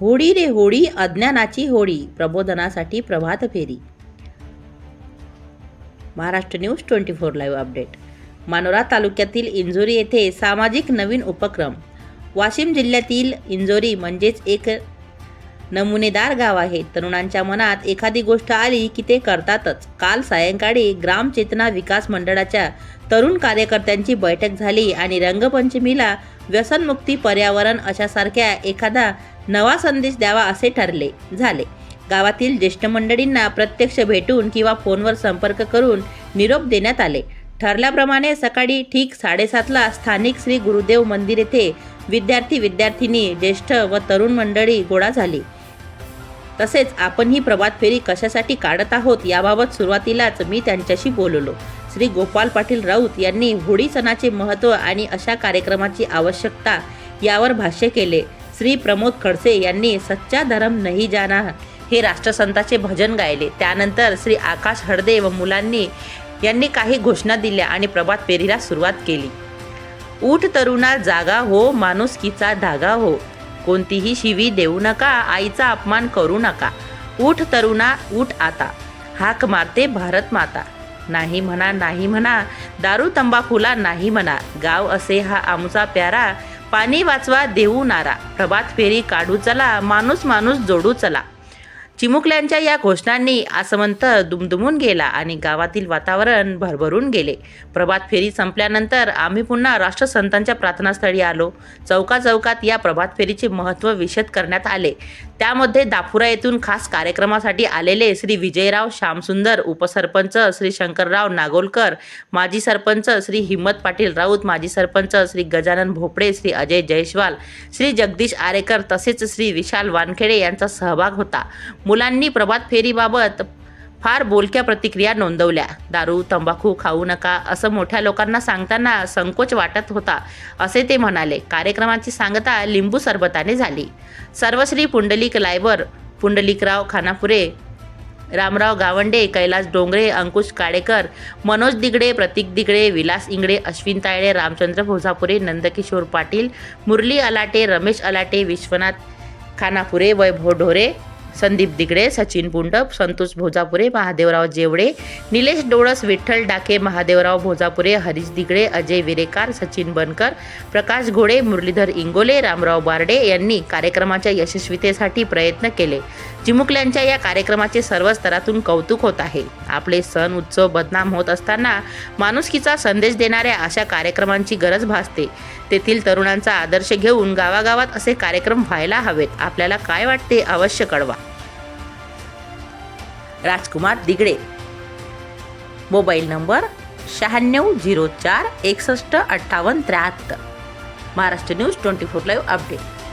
होळी रे होळी अज्ञानाची होळी प्रबोधनासाठी प्रभात फेरी. Maharashtra news twenty four live update. Manora तालुक्यातील इंजोरी येथे सामाजिक नवीन उपक्रम. वाशिम जिल्ह्यातील इंजोरी म्हणजेच एक नमुनेदार गाव आहे. तरुणांच्या मनात एखादी गोष्ट आली की ते करतातच. काल सायंकाळी ग्राम चेतना विकास मंडळाच्या तरुण कार्यकर्त्यांची बैठक झाली आणि रंगपंचमीला व्यसनमुक्ती पर्यावरण अशासारख्या एखादा नवा संदेश द्यावा असे ठरले. झाले. गावातील ज्येष्ठ मंडळींना प्रत्यक्ष भेटून किंवा फोनवर संपर्क करून निरोप देण्यात आले. ठरल्याप्रमाणे सकाळी ठीक साडेसातला स्थानिक श्री गुरुदेव मंदिर येथे विद्यार्थी विद्यार्थिनी ज्येष्ठ व तरुण मंडळी गोळा झाली. तसेच आपण ही प्रभात फेरी कशासाठी काढत आहोत याबाबत सुरुवातीलाच मी त्यांच्याशी बोललो. श्री गोपाल पाटील राऊत यांनी होळी सणाचे महत्त्व आणि अशा कार्यक्रमाची आवश्यकता यावर भाष्य केले. श्री प्रमोद खडसे यांनी सच्चा धर्म नाही जाना हे राष्ट्रसंताचे भजन गायले. त्यानंतर श्री आकाश हळदे व मुलांनी यांनी काही घोषणा दिल्या आणि प्रभात फेरीला सुरुवात केली. ऊठ तरुणा जागा हो माणुसकीचा धागा हो. कोणतीही शिवी देऊ नका आईचा अपमान करू नका. ऊठ तरुणा ऊठ आता. हाक मारते भारत माता. नाही म्हणा नाही म्हणा दारू तंबाखूला नाही म्हणा. गाव असे हा आमचा प्यारा. पाणी वाचवा देऊ नारा. प्रभात फेरी काढू चला माणूस माणूस जोडू चला. चिमुकल्यांच्या या घोषणांनी आसमंत दुमदुमून गेला आणि गावातील वातावरण भरभरून गेले. प्रभात फेरी संपल्यानंतर आम्ही पुन्हा राष्ट्रसंतांच्या प्रार्थनास्थळी आलो. चौका चौकात या प्रभात फेरीचे महत्त्व विशद करण्यात आले. त्यामध्ये दापुरा येथून खास कार्यक्रमासाठी आलेले श्री विजयराव श्यामसुंदर उपसरपंच श्री शंकरराव नागोलकर माजी सरपंच श्री हिम्मत पाटील राऊत माजी सरपंच श्री गजानन भोपळे श्री अजय जयस्वाल श्री जगदीश आरेकर तसेच श्री विशाल वानखेडे यांचा सहभाग होता. मुलांनी प्रभात फेरीबाबत फार बोलक्या प्रतिक्रिया नोंदवल्या. दारू तंबाखू खाऊ नका असं मोठ्या लोकांना सांगताना संकोच वाटत होता असे ते म्हणाले. कार्यक्रमाची सांगता लिंबू सरबताने झाली. सर्वश्री पुंडलिक लायबर पुंडलिकराव खानापुरे रामराव गावंडे कैलास डोंगरे अंकुश काडेकर मनोज दिगडे प्रतीक दिगडे विलास इंगडे अश्विन तायडे रामचंद्र भोजापुरे नंदकिशोर पाटील मुरली अलाटे रमेश अलाटे विश्वनाथ खानापुरे वैभव ढोरे संदीप दिगडे सचिन पुंडप संतोष भोजापुरे महादेवराव जेवडे निलेश डोळस विठ्ठल डाके महादेवराव भोजापुरे हरीश दिगडे अजय विरेकार सचिन बनकर प्रकाश घोडे मुरलीधर इंगोले रामराव बारडे यांनी कार्यक्रमाच्या यशस्वीतेसाठी प्रयत्न केले. चिमुकल्यांच्या या कार्यक्रमाचे सर्व स्तरातून कौतुक होत आहे. आपले सण उत्सव बदनाम होत असताना माणुसकीचा संदेश देणाऱ्या अशा कार्यक्रमांची गरज भासते. तेथील तरुणांचा आदर्श घेऊन गावागावात असे कार्यक्रम व्हायला हवेत. आपल्याला काय वाटते अवश्य कळवा. राजकुमार दिगडे. मोबाईल नंबर शहाण्णव झिरो चार एकसष्ट अठ्ठावन्न त्र्याहत्तर. Maharashtra news twenty four live update.